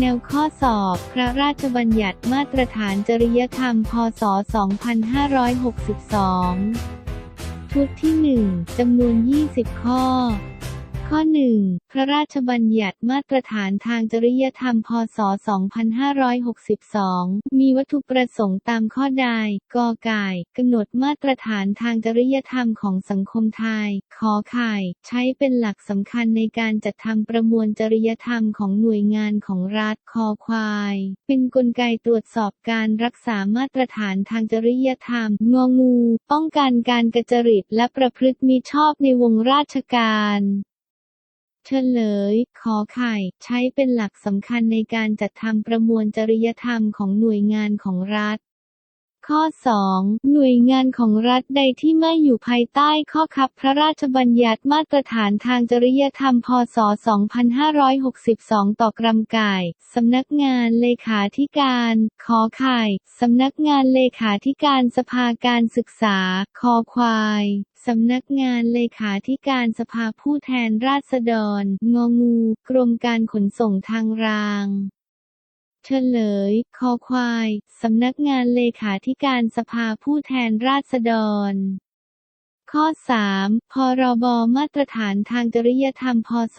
แนวข้อสอบ พระราชบัญญัติมาตรฐานจริยธรรม พศ 2562 ชุดที่ 1 จำนวน 20 ข้อ ข้อ 1 พระราชบัญญัติมาตรฐานทางจริยธรรมพศ 2562 มีวัตถุประสงค์ตามข้อใด กอไก่กำหนดมาตรฐานทางจริยธรรมของสังคมไทย ขอไข่ ใช้เป็นหลักสำคัญในการจัดทำประมวลจริยธรรมของหน่วยงานของรัฐ คอควาย เป็นกลไกตรวจสอบการรักษามาตรฐานทางจริยธรรม งองู ป้องกันการกระจริตและประพฤติมิชอบในวงราชการ เฉลย ขอไข่ ใช้เป็นหลักสำคัญในการจัดทำประมวลจริยธรรมของหน่วยงานของรัฐ ข้อ 2 หน่วยงานของรัฐใดที่ไม่อยู่ภายใต้ข้อคับพระราชบัญญัติมาตรฐานทางจริยธรรม พศ 2562 ต่อกรำก่ายสำนักงานเลขาธิการ ขอไข่ สำนักงานเลขาธิการสภาการศึกษา คอควาย สำนักงานเลขาธิการสภาผู้แทนราษฎร งองู กรมการขนส่งทางราง เฉลย คอควาย สำนักงานเลขาธิการสภาผู้แทนราษฎร ข้อ 3 พรบ มาตรฐานทางจริยธรรม พศ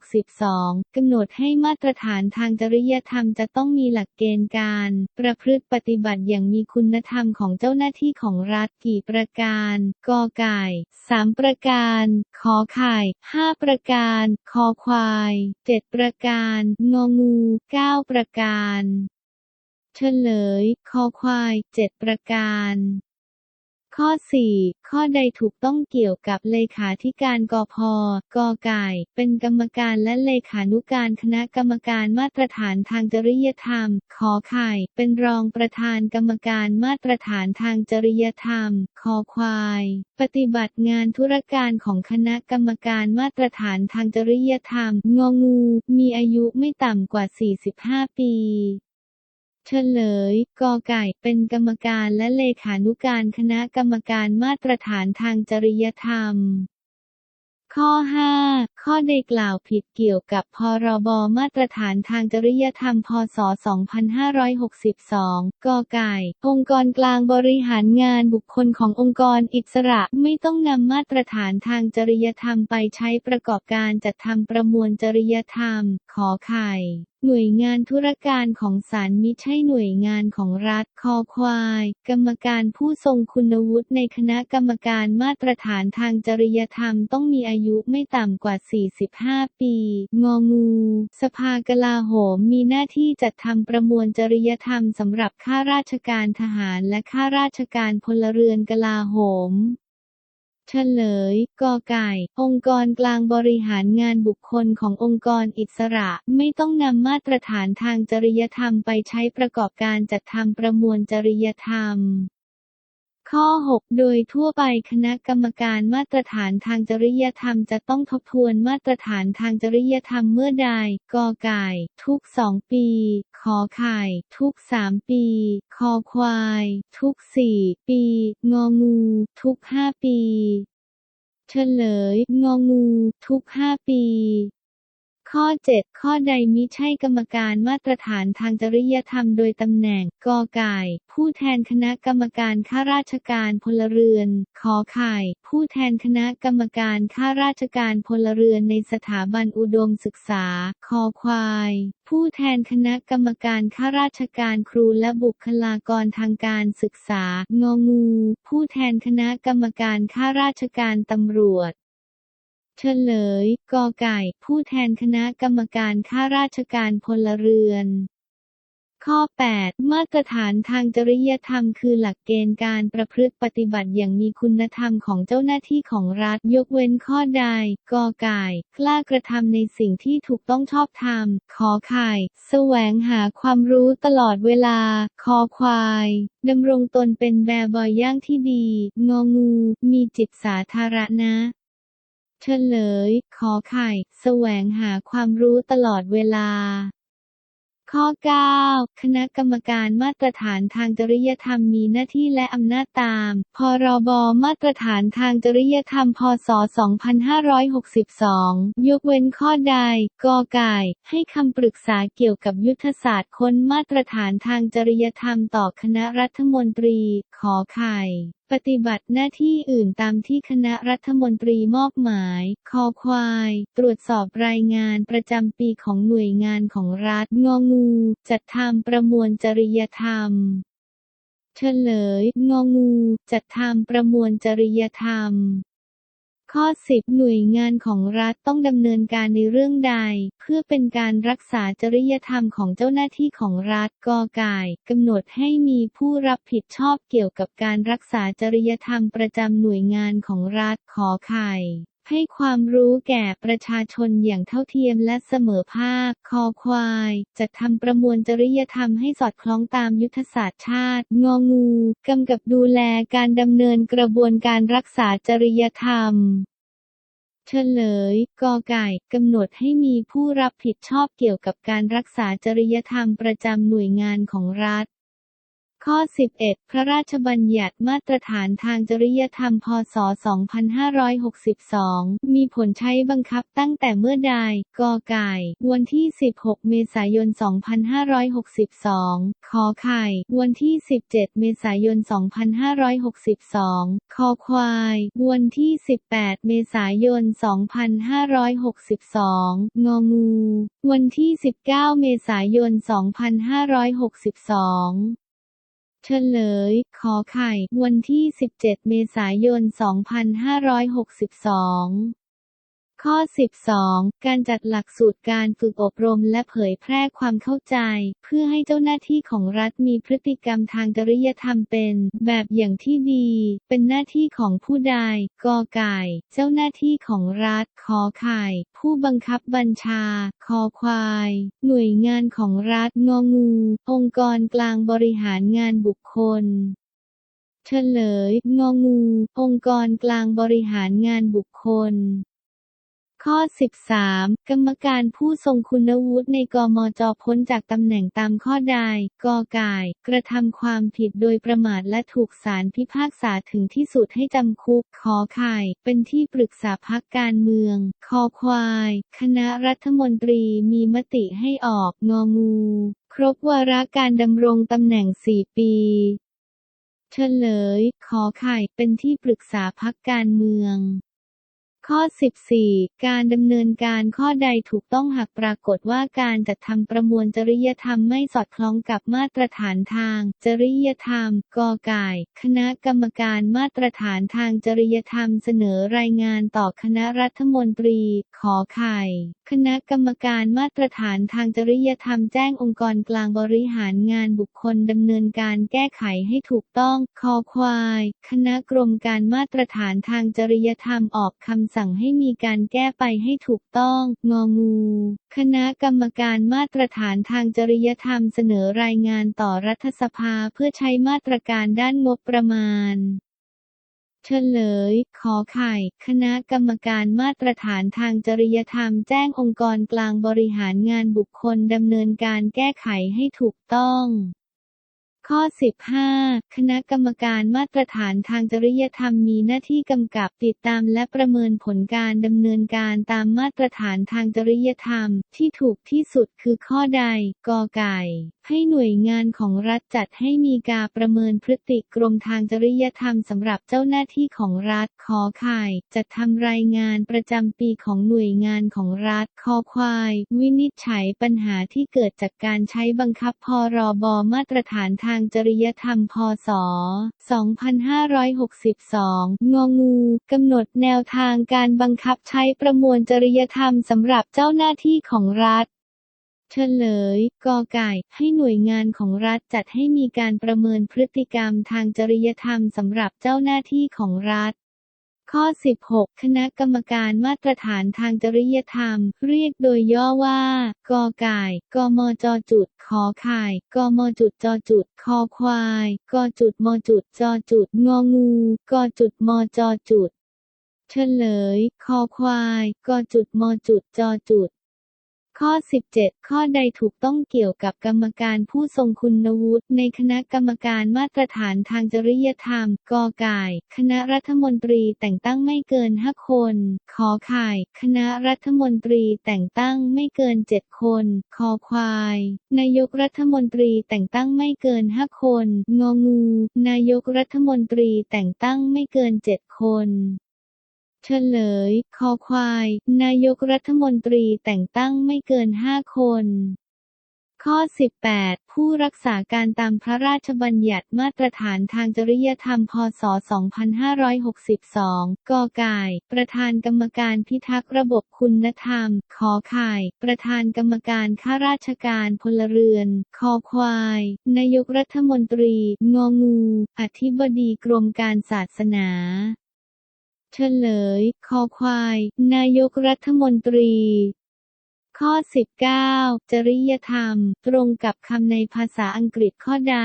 2562 กำหนดให้มาตรฐานทางจริยธรรมจะต้องมีหลักเกณฑ์การ ประพฤติปฏิบัติอย่างมีคุณธรรมของเจ้าหน้าที่ของรัฐกี่ประการ กอไก่ 3 ประการ ขอไข่ 5 ประการ คอควาย 7 ประการ งองู 9 ประการ เฉลย คอควาย 7 ประการ ข้อ 4 ข้อใดถูกต้องเกี่ยวกับเลขาธิการกพกไก่ เป็นกรรมการและเลขานุการคณะกรรมการมาตรฐานทางจริยธรรม ขอไข่ เป็นรองประธานกรรมการมาตรฐานทางจริยธรรม คอควาย ปฏิบัติงานธุรการของคณะกรรมการมาตรฐานทางจริยธรรม งองู มีอายุไม่ต่ำกว่า 45 ปี เฉลย กอไก่ เป็นกรรมการและเลขานุการคณะกรรมการมาตรฐานทางจริยธรรม ข้อ 5 ข้อใดกล่าวผิดเกี่ยวกับพรบมาตรฐานทางจริยธรรม พศ 2562 กอไก่ องค์กรกลางบริหารงานบุคคลขององค์กรอิสระไม่ต้องนำมาตรฐานทางจริยธรรมไปใช้ประกอบการจัดทำประมวลจริยธรรม ขอไข่ หน่วยงานธุรการของศาลมิใช่หน่วยงานของรัฐคอควาย กรรมการผู้ทรงคุณวุฒิในคณะกรรมการมาตรฐานทางจริยธรรมต้องมีอายุไม่ต่ำกว่า 45 ปี งองู สภากลาโหมมีหน้าที่จัดทำประมวลจริยธรรมสำหรับข้าราชการทหารและข้าราชการพลเรือนกลาโหม เฉลย กอไก่ องค์กรกลางบริหารงานบุคคลขององค์กรอิสระไม่ต้องนำมาตรฐานทางจริยธรรมไปใช้ประกอบการจัดทำประมวลจริยธรรม ข้อ 6 โดยทั่วไปคณะกรรมการมาตรฐานทางจริยธรรมจะต้องทบทวนมาตรฐานทางจริยธรรมเมื่อใด กอไก่ ทุก 2 ปี ขอไข่ ทุก 3 ปี คอควาย ทุก 4 ปี งองู ทุก 5 ปี เฉลย งองู ทุก 5 ปี ข้อ 7 ข้อใดมิใช่กรรมการมาตรฐานทางจริยธรรมโดยตำแหน่ง กอไก่ ผู้แทนคณะกรรมการข้าราชการพลเรือน ขอไข่ ผู้แทนคณะกรรมการข้าราชการพลเรือนในสถาบันอุดมศึกษา คอควาย ผู้แทนคณะกรรมการข้าราชการครูและบุคลากรทางการศึกษา งองู ผู้แทนคณะกรรมการข้าราชการตำรวจ เฉลย กอไก่ ผู้แทนคณะกรรมการข้าราชการพลเรือน ข้อ 8 มาตรฐานทางจริยธรรมคือหลักเกณฑ์การประพฤติปฏิบัติอย่างมีคุณธรรมของเจ้าหน้าที่ของรัฐ ยกเว้นข้อใด กอไก่ กล้ากระทำในสิ่งที่ถูกต้องชอบธรรม ขอไข่ แสวงหาความรู้ตลอดเวลา คอควายดำรงตนเป็นแบบบอยย่างที่ดี งองู มีจิตสาธารณะ เฉลย ขอไข่ แสวงหาความรู้ตลอดเวลา ข้อ 9 คณะกรรมการมาตรฐานทางจริยธรรมมีหน้าที่และอำนาจตาม พรบ มาตรฐานทางจริยธรรม พศ 2562 ยกเว้นข้อใด กไก่ ให้คำปรึกษาเกี่ยวกับยุทธศาสตร์ค้นมาตรฐานทางจริยธรรมต่อคณะรัฐมนตรี ขอไข่ปฏิบัติหน้าที่อื่นตามที่คณะรัฐมนตรีมอบหมาย คอควาย ตรวจสอบรายงานประจำปีของหน่วยงานของรัฐ งองู จัดทำประมวลจริยธรรมเฉลย งองู จัดทำประมวลจริยธรรม ข้อ 10 หน่วยงานของรัฐต้องดำเนินการในเรื่องใด เพื่อเป็นการรักษาจริยธรรมของเจ้าหน้าที่ของรัฐกอไก่กำหนดให้มีผู้รับผิดชอบเกี่ยวกับการรักษาจริยธรรมประจำหน่วยงานของรัฐขอไข่ ให้ความรู้แก่ประชาชนอย่างเท่าเทียมและเสมอภาค คอควาย จัดทำประมวลจริยธรรมให้สอดคล้องตามยุทธศาสตร์ชาติ งองูกำกับดูแลการดำเนินกระบวนการรักษาจริยธรรมเฉลย กอไก่ กำหนดให้มีผู้รับผิดชอบเกี่ยวกับการรักษาจริยธรรมประจำหน่วยงานของรัฐ ข้อ 11 พระราชบัญญัติมาตรฐานทางจริยธรรม พศ 2562 มีผลใช้บังคับตั้งแต่เมื่อใดกอไก่ วันที่ 16 เมษายน 2562 ขอไข่ วันที่ 17 เมษายน 2562 คอควาย วันที่ 18 เมษายน 2562 งองู วันที่ 19 เมษายน 2562 เฉลย ขอไข่ วันที่ 17 เมษายน 2562 ข้อ 12 การจัดหลักสูตรการฝึกอบรมและเผยแพร่ความเข้าใจ เพื่อให้เจ้าหน้าที่ของรัฐมีพฤติกรรมทางจริยธรรมเป็น แบบอย่างที่ดี เป็นหน้าที่ของผู้ใดกอไก่ เจ้าหน้าที่ของรัฐขอไข่ ผู้บังคับบัญชา คอควาย หน่วยงานของรัฐงองู องค์กรกลางบริหารงานบุคคลเฉลย งองู องค์กรกลางบริหารงานบุคคล ข้อ 13 กรรมการผู้ทรงคุณวุฒิในกมจพ้นจากตำแหน่งตามข้อใดกอไก่ กระทำความผิดโดยประมาทและถูกศาลพิพากษาถึงที่สุดให้จำคุก ขอไข่ เป็นที่ปรึกษาพักการเมือง คอควาย คณะรัฐมนตรีมีมติให้ออกงองู ครบวาระการดำรงตำแหน่ง 4 ปีเฉลย ขอไข่ เป็นที่ปรึกษาพักการเมือง ข้อ 14 การดำเนินการข้อใดถูกต้องหากปรากฏว่าการจัดทำประมวลจริยธรรมไม่สอดคล้องกับมาตรฐานทาง จริยธรรม กอไก่ คณะกรรมการมาตรฐานทางจริยธรรมเสนอรายงานต่อคณะรัฐมนตรี ขอไข่ คณะกรรมการมาตรฐานทางจริยธรรมแจ้งองค์กรกลางบริหารงานบุคคลดำเนินการแก้ไขให้ถูกต้อง คอควาย คณะกรมการมาตรฐานทางจริยธรรมออกคำสั่งให้มีการแก้ไปให้ถูกต้อง งองู คณะกรรมการมาตรฐานทางจริยธรรมเสนอรายงานต่อรัฐสภาเพื่อใช้มาตรการด้านงบประมาณเฉลย ขอไข่ คณะกรรมการมาตรฐานทางจริยธรรมแจ้งองค์กรกลางบริหารงานบุคคลดำเนินการแก้ไขให้ถูกต้อง ข้อ 15 คณะกรรมการมาตรฐานทางจริยธรรมมีหน้าที่กำกับติดตามและประเมินผลการดำเนินการตามมาตรฐานทางจริยธรรม ที่ถูกที่สุดคือข้อใด กอไก่ ให้หน่วยงานของรัฐจัดให้มีการประเมินพฤติกรมทางจริยธรรมสำหรับเจ้าหน้าที่ของรัฐ ขอไข่ จัดทำรายงานประจำปีของหน่วยงานของรัฐ คอควาย วินิจฉัยปัญหาที่เกิดจากการใช้บังคับพรบมาตรฐานทางางจริยธรรมพศ 2562งองูกำหนดแนวทางการบังคับใช้ประมวลจริยธรรมสำหรับเจ้าหน้าที่ของรัฐเฉลย กอไก่ ให้หน่วยงานของรัฐจัดให้มีการประเมินพฤติกรรมทางจริยธรรมสำหรับเจ้าหน้าที่ของรัฐ ข้อ 16 คณะกรรมการมาตรฐานทางจริยธรรม เรียกโดยย่อว่า กอไก่ กมจจุด ขอไข่ กมจุดจจุด คอควาย กจุดมจุดจจุด งองู กจุดมจจุด เฉลย คอควาย กจุดมจุดจจุด ข้อ 17 ข้อใดถูกต้องเกี่ยวกับกรรมการผู้ทรงคุณวุฒิในคณะกรรมการมาตรฐานทางจริยธรรม กอไก่ คณะรัฐมนตรีแต่งตั้งไม่เกิน 5 คน ขอไข่ คณะรัฐมนตรีแต่งตั้งไม่เกิน 7 คน คอควาย นายกรัฐมนตรีแต่งตั้งไม่เกิน 5 คน งองู นายกรัฐมนตรีแต่งตั้งไม่เกิน 7 คน เฉลย คอควาย นายกรัฐมนตรีแต่งตั้งไม่เกิน 5 คน ข้อ 18 ผู้รักษาการตามพระราชบัญญัติมาตรฐานทางจริยธรรม พศ 2562กอไก่ ประธานกรรมการพิทักษ์ระบบคุณธรรม ขอไข่ ประธานกรรมการข้าราชการพลเรือน คอควาย นายกรัฐมนตรี งองู อธิบดีกรมการศาสนา เฉลย คอควาย นายกรัฐมนตรี ข้อ 19 จริยธรรม ตรงกับคำในภาษาอังกฤษข้อใด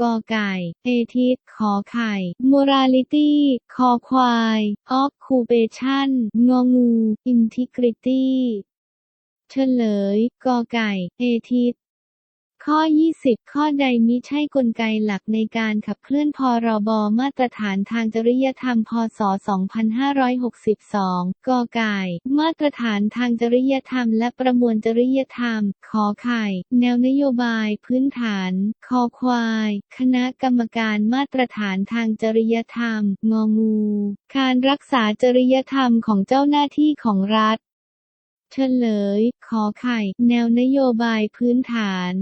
กอไก่ เอทิสขอไข่ morality คอควาย occupation งองู integrity เฉลย กอไก่ เอทิส ข้อ 20 ข้อใดมิใช่กลไกหลักในการขับเคลื่อนพรบมาตรฐานทางจริยธรรม พศ 2562กอไก่ มาตรฐานทางจริยธรรมและประมวลจริยธรรม ขอไข่ แนวนโยบายพื้นฐาน คอควาย คณะกรรมการมาตรฐานทางจริยธรรม งองู การรักษาจริยธรรมของเจ้าหน้าที่ของรัฐ เฉลย ขอไข่ แนวนโยบายพื้นฐาน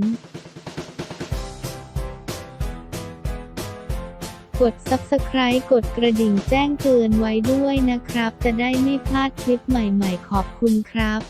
กด Subscribe กดกระดิ่งแจ้งเตือนไว้ด้วยนะครับ จะได้ไม่พลาดคลิปใหม่ๆ ขอบคุณครับ